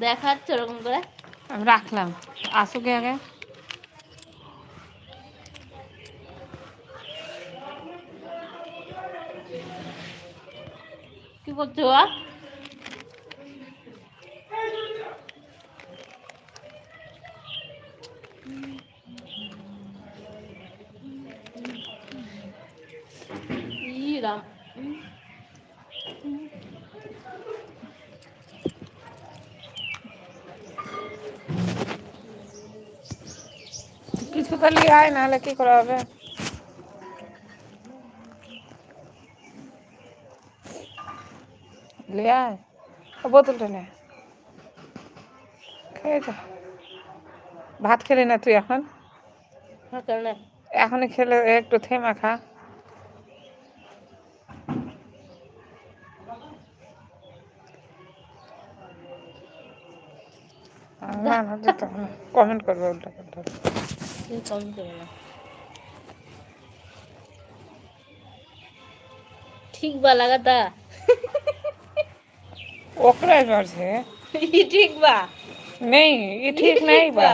দেখাচ্ছে ওরকম করে। আমি রাখলাম। আসুক আগে। কি করছ তো আয় নাহলে কি করা হবে? লিয়ে আয় বোতলটা নে। খেয়ে যা। ভাত খেলি না তুই এখন? হ্যাঁ কেন না? এখনই খেলে একটু থেমা খা। না না। কমেন্ট করবে উল্টা পাল্টা কেউ কম করে না ঠিক बा लगाता ओकरा घर से ये ठीक बा नहीं ये ठीक नहीं बा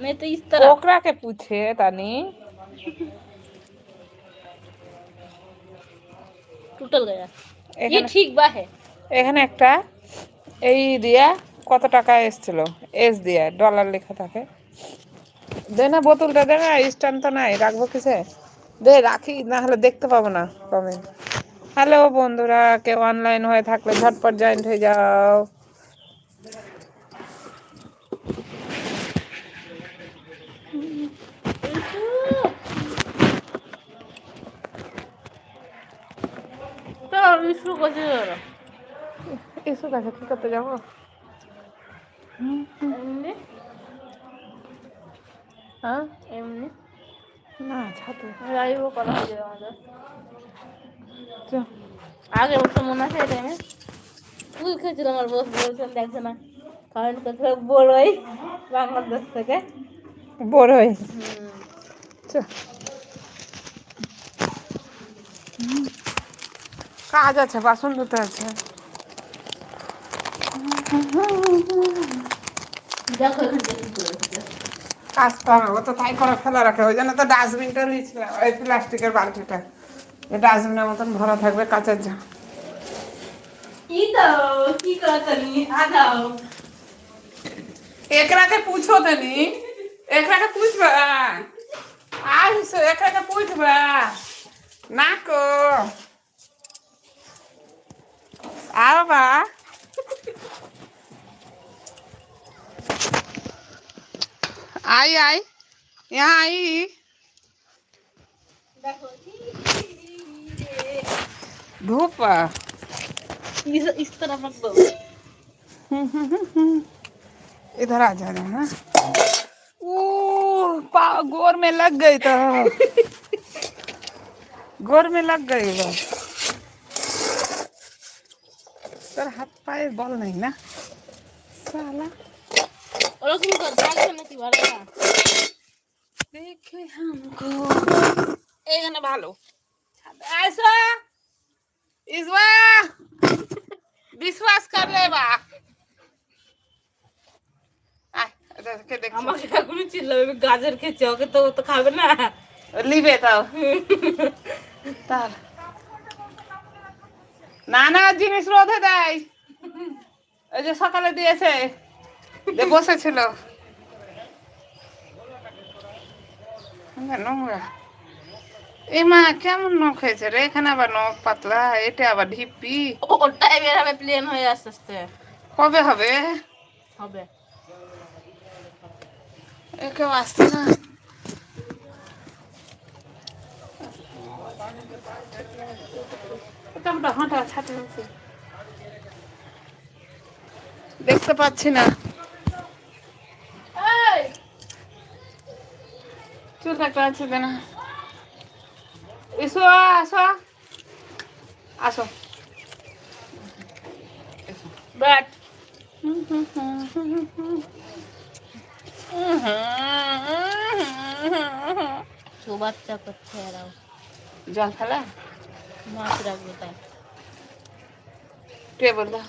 नहीं तो इस तरह ओकरा के पूछे तनी टूटल गया ये এখানে ठीक बा है এখানে একটা এই দিয়া কত টাকা এসছিল এস দিয়া ডলার লেখা থাকে দে না বোতলটা দে না স্ট্যান্ড তো নাই রাখব কিসে? দে রাখি না হলে দেখতে পাবো না কমেন্ট হ্যালো বন্ধুরা কেউ অনলাইন হয়ে থাকলে ঝটপট জয়েন্ট হয়ে যাও। এসো কাছে কি করতে যাব? হ্যাঁ এমনি। না ছাতে লাইভ করা হয়ে যাবে আমাদের। চল। আগে বছর মনে আছে এই টাইমে তুই খেয়েছিল আমার বস বলছেন দেখছে না। বড়ই বাংলাদেশ থেকে। বড়ই কাজ আছে বাসন ধুতে আছে। দেখো এখান কাজটা ও তো তাই করে ফেলা রাখে। ওই জন্য তো ডাস্টবিনটা নিয়েছিলাম ওই প্লাস্টিকের বালতিটা। এই ডাস্টবিনের মতন ভরা থাকবে কাঁচের যা একরাকে পুছো তনি একরাকে পুছবা? আর একরাকে পুছবা? না কো। আর বা। आई आई। यहाँ आई धूप। इस इस तरफ़ रख दो इधर आ जा रहे हैं गोर में लग गई तो। गोर में लग गई वो। सर हाथ पाए बॉल नहीं ना। साला। বিশ্বাস কর লেবা আমাকে এখনও চিল্লাবে গাজর খেয়েছে ওকে তো তো খাবে না। লিবে তাও। তার। নানা জিনিস রোধে দেয়। এই যে সকালে দিয়েছে। বসেছিল। নোংরা। এ মা কেমন নখ হয়েছে রে? এখানে আবার নখ পাতলা এটা আবার ঢিপি। ওটাই বের হবে প্লেন হয়ে আস্তে আস্তে। কবে হবে? হবে। কেউ আসছে না। দেখতে পাচ্ছি না। চুল কাটা আছে না এসো আসো আসো বাট তো বাচ্চা করছে এরাও জল ফেলা মাছ রাখবে তাই টেবল দাও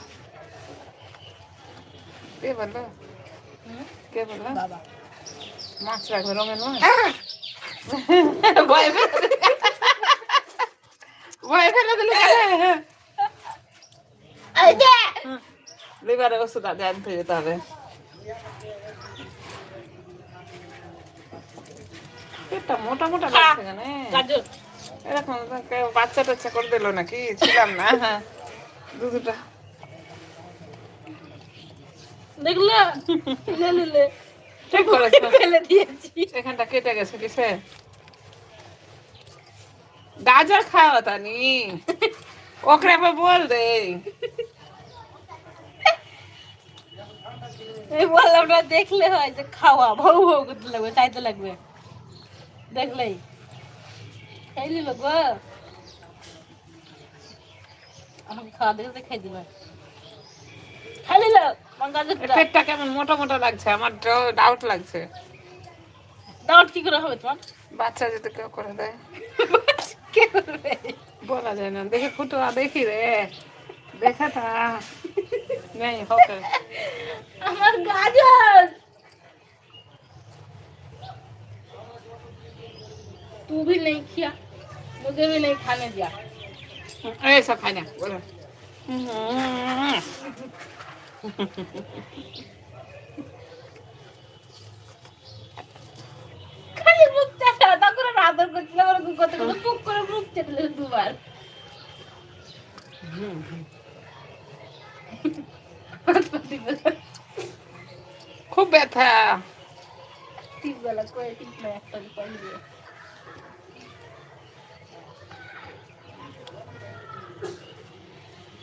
কে বলল হুম? কে বলল বাবা মাছ রাখবে রঙের মাছ ভয় ফেলে দিলে ভয় ফেলে দিলে এই যে। লিভারে ওষুধ আগে আনতে যেতে হবে। পেটটা মোটা মোটা লাগছে কেন এরকম বাচ্চা টাচ্চা করে দিল নাকি? ছিলাম না দুধটা। দেখলে? লে লে লে। ঠিক করেছ ফেলে দিয়েছি। এখানটা কেটে গেছে কিসে? গাজর খাওয়া তানি। ওকে আবার বল দে। এই বললাম না দেখলে হয় যে খাওয়া। ভৌ ভৌ করতে লাগবে চাইতে লাগবে। দেখলেই। খাই নিল গো। আমাকে খাওয়া দেখতে খাই দিবে। খাই নিল পেটটা কেমন মোটা মোটা লাগছে আমার ডাউট লাগছে দাওয়াত কি করে হবে তোমার বাচ্চা যদি কেউ করে দেয় কে করবে বলা যায় না দেখে ফুটুয়া দেখি রে দেখা তা নেই হোক আমার গাজর तू भी नहीं किया मुझे भी नहीं खाने दिया ऐसा खाई ना बोलो খালি মুখ চাটা তা আদর করছিল করে কত করে টুক করে মুখ চেটে দুবার। খুব ব্যথা। ঠিক বেলা করে ঠিক না একটা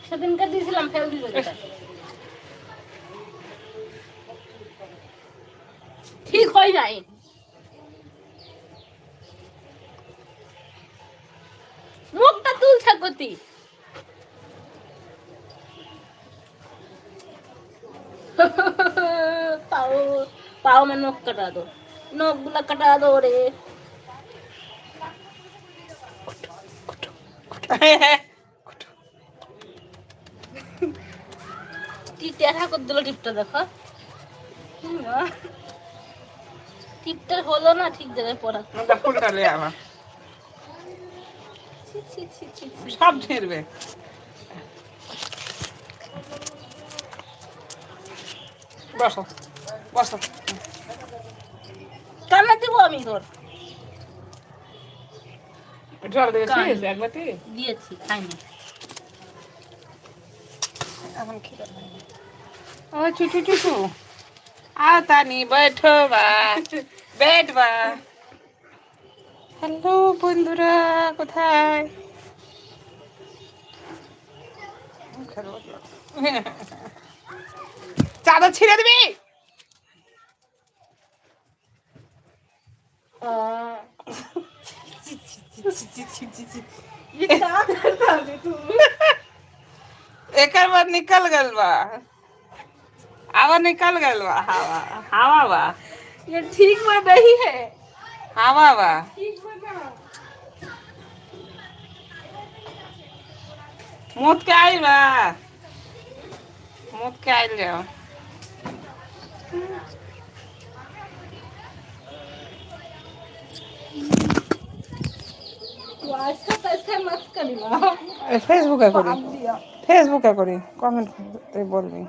সেদিনকে দিয়েছিলাম ফেল দিল ঠিক হয়ে যায়। মুখটা তুলছে গতি। পাও পাও নখ কাটা দো। নখগুলা কাটা দো রে। টিপটা দেখো। টিপটা হলো না ঠিক জায়গায় পড়া। ফুলটা লে আমার। সব ঝেড়বে। বসো বসো। কান্না দিব আমি তোর। জল দিয়েছিস এক দিয়েছি খাইনি। এখন পায়। না। ও চুটু চুটু আও তানি बैठो বা বেড বা হ্যালো বন্ধুরা কোথায় চাদর ছিঁড়ে দিবি हाँ। ये क्या करता है तू एकर बाद निकल गल बा हवा निकल गल हवा। हवा बा। ये ठीक में नहीं है। हवा बा। मुत के आई बा। मुत के आई जाओ। फेसबुक करी। कमेंट बोल रही